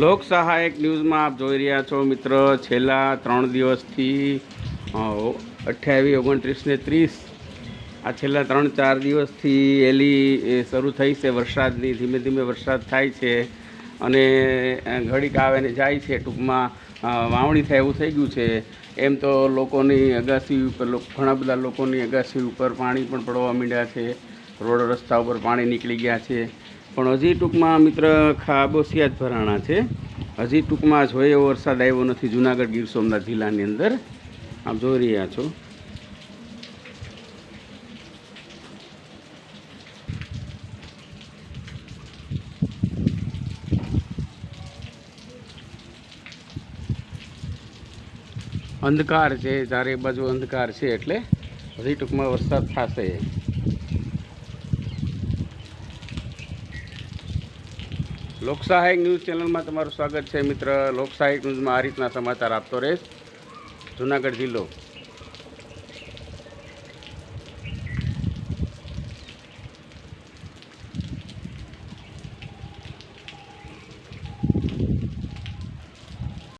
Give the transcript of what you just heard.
લોક સહાયક ન્યૂઝમાં આપ જોઈ રહ્યા છો મિત્ર, છેલ્લા ત્રણ દિવસથી અઠ્યાવીસ, ઓગણત્રીસ ને ત્રીસ, આ છેલ્લા ત્રણ ચાર દિવસથી એલી શરૂ થઈ છે વરસાદની, ધીમે ધીમે વરસાદ થાય છે અને ઘડીક આવે ને જાય છે, ટૂંકમાં વાવણી થાય એવું થઈ ગયું છે. એમ તો લોકોની અગાસી ઉપર ઘણા બધા લોકોની અગાસી ઉપર પાણી પણ પડવા માંડ્યા છે. રોડ રસ્તા ઉપર પાણી નીકળી ગયા છે. પણ હજી ટૂંકમાં મિત્ર ખાબોસિયા જ ભરાણા છે. હજી ટૂંકમાં જોઈએ એવો વરસાદ આવ્યો નથી જુનાગઢ ગીર સોમનાથ જિલ્લાની અંદર. આપ જોઈ રહ્યા છો. અંધકાર છે, ચારે બાજુ અંધકાર છે એટલે હજી ટૂંકમાં વરસાદ થશે. લોકસહાયક ન્યૂઝ ચેનલમાં તમારું સ્વાગત છે. મિત્ર, લોકસહાયક ન્યૂઝમાં આ રીતના સમાચાર આપતો રહીશ. જુનાગઢ જિલ્લો.